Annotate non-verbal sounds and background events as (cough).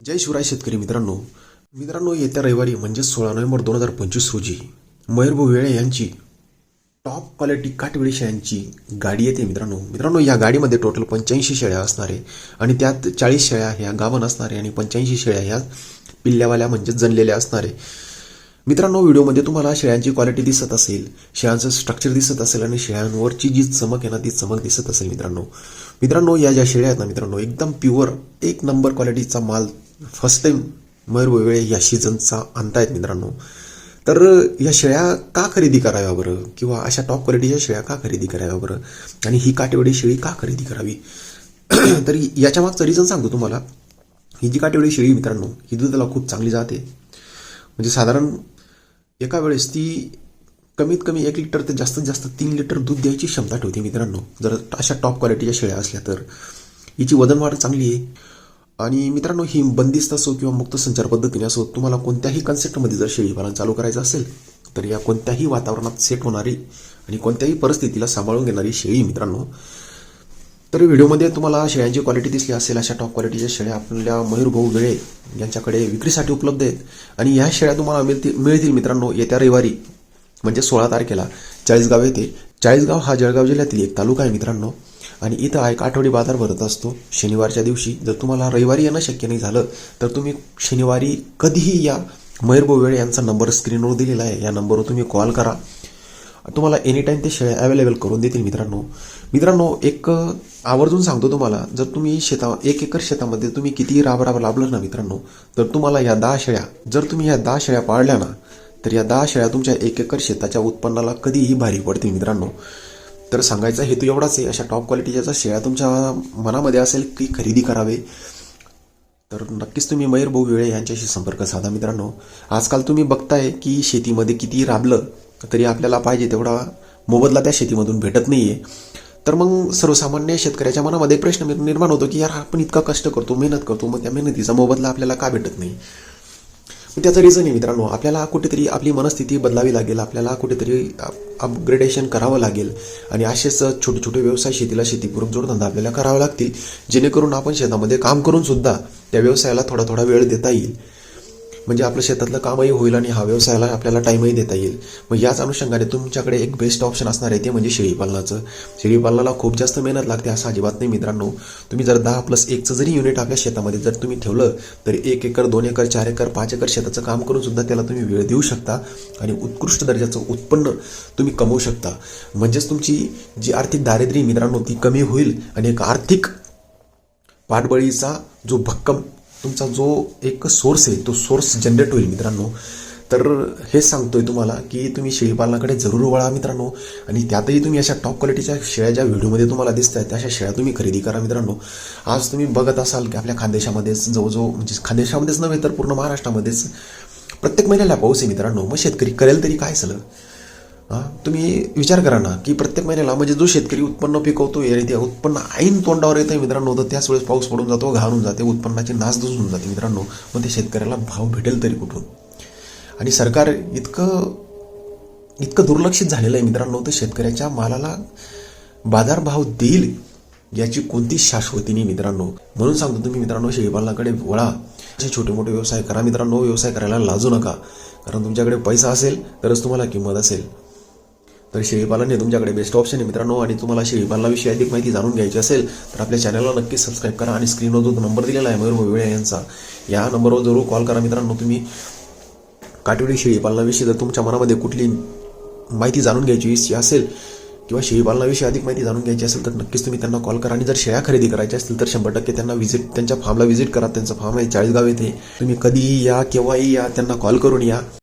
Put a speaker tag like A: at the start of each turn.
A: जय शिवराय शेतकरी मित्रांनो. मित्रांनो येत्या रविवारी म्हणजे सोळा नोव्हेंबर दोन हजार पंचवीस रोजी मयूरभाऊ वेळे यांची टॉप क्वालिटी काटवेळी शेळ्यांची गाडी येते मित्रांनो. मित्रांनो या गाडीमध्ये टोटल पंच्याऐंशी शेळ्या असणारे आणि त्यात चाळीस शेळ्या ह्या गावन असणारे आणि पंच्याऐंशी शेळ्या ह्या पिल्ल्यावाल्या म्हणजे जनलेल्या असणारे. मित्रांनो व्हिडिओमध्ये तुम्हाला शेळ्यांची क्वालिटी दिसत असेल शेळ्यांचं स्ट्रक्चर दिसत असेल आणि शेळ्यांवरची जी चमक आहे ना ती चमक दिसत असेल मित्रांनो. मित्रांनो या ज्या शेळ्या आहेत ना मित्रांनो एकदम प्युअर एक नंबर क्वालिटीचा माल फर्स्ट टाइम मयूर वेळे या सीझनचा आणतायत मित्रांनो. तर या शेळ्या का खरेदी कराव्या बरं? किंवा अशा टॉप क्वालिटीच्या शेळ्या का खरेदी कराव्या बरं? आणि ही काटेवडी शेळी का खरेदी करावी? (clears throat) तर याच्या मागचं रिझन सांगतो तुम्हाला. ही जी काटेवडी शेळी मित्रांनो ही दुधाला खूप चांगली जाते. म्हणजे साधारण एका वेळेस ती कमीत कमी एक लिटर ते जास्तीत जास्त तीन लिटर दूध द्यायची क्षमता ठेवते मित्रांनो. जर अशा टॉप क्वालिटीच्या शेळ्या असल्या तर. हिची वजन वाढ चांगली आहे. आणि मित्रांनो ही बंदिस्त असो किंवा मुक्त संचार पद्धतीने असो तुम्हाला कोणत्याही कन्सेप्टमध्ये जर शेळीपालन चालू करायचं असेल तर या कोणत्याही वातावरणात सेट होणारी आणि कोणत्याही परिस्थितीला सांभाळून घेणारी शेळी मित्रांनो तर व्हिडिओमध्ये तुम्हाला शेळ्यांची क्वालिटी दिसली असेल अशा टॉप क्वालिटीच्या शेळ्या आपल्या मयूरभाऊ वेळे यांच्याकडे विक्रीसाठी उपलब्ध आहेत. आणि ह्या शेळ्या तुम्हाला मिळतील मिळतील मित्रांनो येत्या रविवारी म्हणजे सोळा तारखेला चाळीसगाव येथे. चाळीसगाव हा जळगाव जिल्ह्यातील एक तालुका आहे मित्रांनो. आणि इथं एक आठवडी बाजार भरत असतो. शनिवारच्या दिवशी जर तुम्हाला रविवारी येणं शक्य नाही झालं तर तुम्ही शनिवारी कधीही या मयूर भाऊ वेळे यांचा नंबर स्क्रीनवर दिलेला आहे. या नंबरवर तुम्ही कॉल करा. तुम्हाला एनी टाईम ते शेळ्या अवेलेबल करून देतील मित्रांनो. मित्रांनो एक आवर्जून सांगतो तुम्हाला जर तुम्ही शेता एक एकर शेतामध्ये तुम्ही किती राब राब लाभलं ना मित्रांनो तर तुम्हाला या दहा शेळ्या जर तुम्ही या दहा शेळ्या पाळल्या ना तर या दहा शेळ्या तुमच्या एक एकर शेताच्या उत्पन्नाला कधीही भारी पडतील मित्रांनो. तर सांगायचा हेतू एवढाच आहे अशा टॉप क्वालिटीच्या जर शेळ्या तुमच्या मनामध्ये असेल की खरेदी करावे तर नक्कीच तुम्ही मयूर भाऊ वेळे यांच्याशी संपर्क साधा मित्रांनो. आजकाल तुम्ही बघताय की शेतीमध्ये किती राबलं तरी आपल्याला पाहिजे तेवढा मोबदला त्या शेतीमधून भेटत नाही आहे तर मग सर्वसामान्य शेतकऱ्याच्या मनामध्ये एक प्रश्न निर्माण होतो की यार आपण इतका कष्ट करतो मेहनत करतो मग त्या मेहनतीचा मोबदला आपल्याला का भेटत नाही? त्याचं रिझन आहे मित्रांनो. आपल्याला कुठेतरी आपली मनस्थिती बदलावी लागेल. आपल्याला कुठेतरी अपग्रेडेशन करावं लागेल. आणि असेच छोटे छोटे व्यवसाय शेतीला शेतीपूरक जोडधंदा आपल्याला करावा लागतील. जेणेकरून आपण शेतामध्ये काम करून सुद्धा त्या व्यवसायाला थोडा थोडा वेळ देता येईल. म्हणजे आपलं शेतातलं कामही होईल आणि हा व्यवसायाला आपल्याला टाईमही देता येईल. मग याच अनुषंगाने तुमच्याकडे एक बेस्ट ऑप्शन असणार आहे ते म्हणजे शेळीपालनाचं शेळीपालनाला खूप जास्त मेहनत लागते असं अजिबात नाही मित्रांनो. तुम्ही जर दहा प्लस एकचं जरी युनिट आपल्या शेतामध्ये जर तुम्ही ठेवलं तर एक एकर दोन एकर चार एकर पाच एकर शेताचं काम करून सुद्धा त्याला तुम्ही वेळ देऊ शकता आणि उत्कृष्ट दर्जाचं उत्पन्न तुम्ही कमवू शकता. म्हणजेच तुमची जी आर्थिक दारिद्र्य मित्रांनो ती कमी होईल आणि एक आर्थिक पाठबळीचा जो भक्कम तुमचा जो एक सोर्स आहे तो सोर्स जनरेट होईल मित्रांनो. तर हे सांगतोय तुम्हाला की तुम्ही शेळीपालनाकडे जरूर वळा मित्रांनो. आणि त्यातही तुम्ही अशा टॉप क्वालिटीच्या शेळ्या ज्या व्हिडिओमध्ये तुम्हाला दिसत आहेत अशा शेळ्या तुम्ही खरेदी करा मित्रांनो. आज तुम्ही बघत असाल की आपल्या खानदेशामध्येच जवळजवळ म्हणजे खानदेशामध्येच नव्हे तर पूर्ण महाराष्ट्रामध्येच प्रत्येक महिन्याला पाऊस आहे मित्रांनो. मग शेतकरी करेल तरी काय सलं हां? तुम्ही विचार करा ना की प्रत्येक महिन्याला म्हणजे जो शेतकरी उत्पन्न पिकवतो आणि ते उत्पन्न ऐन तोंडावर येतं मित्रांनो तर त्याच वेळेस पाऊस पडून जातो घालून जाते उत्पन्नाची नासधूस होऊन जाते मित्रांनो. मग ते शेतकऱ्याला भाव भेटेल तरी कुठून? आणि सरकार इतकं इतकं दुर्लक्षित झालेलं आहे मित्रांनो तर शेतकऱ्याच्या मालाला बाजारभाव देईल याची कोणतीच शाश्वती नाही मित्रांनो. म्हणून सांगतो तुम्ही मित्रांनो शेळीपालनाकडे वळा. असे छोटे मोठे व्यवसाय करा मित्रांनो व्यवसाय करायला लाजू नका. कारण तुमच्याकडे पैसा असेल तरच तुम्हाला किंमत असेल. तर शेळीपालन हे तुमच्याकडे बेस्ट ऑप्शन आहे मित्रांनो. आणि तुम्हाला शेळीपालनाविषयी अधिक माहिती जाणून घ्यायची असेल तर आपल्या चॅनलला नक्की सबस्क्राईब करा आणि स्क्रीनवर जो नंबर दिलेला आहे मयूर मोविळे यांचा या नंबरवर जरूर कॉल करा मित्रांनो. तुम्ही काटोडी शेळीपालनाविषयी जर तुमच्या मनामध्ये कुठली माहिती जाणून घ्यायची असेल किंवा शेळीपालनाविषयी अधिक माहिती जाणून घ्यायची असेल तर नक्कीच तुम्ही त्यांना कॉल करा. आणि जर शेळ्या खरेदी करायच्या असतील तर शंभर टक्के त्यांना व्हिजिट त्यांच्या फार्मला व्हिजिट करा. त्यांचं फार्म आहे चाळीसगाव येथे. तुम्ही कधीही या केव्हाही या त्यांना कॉल करून या.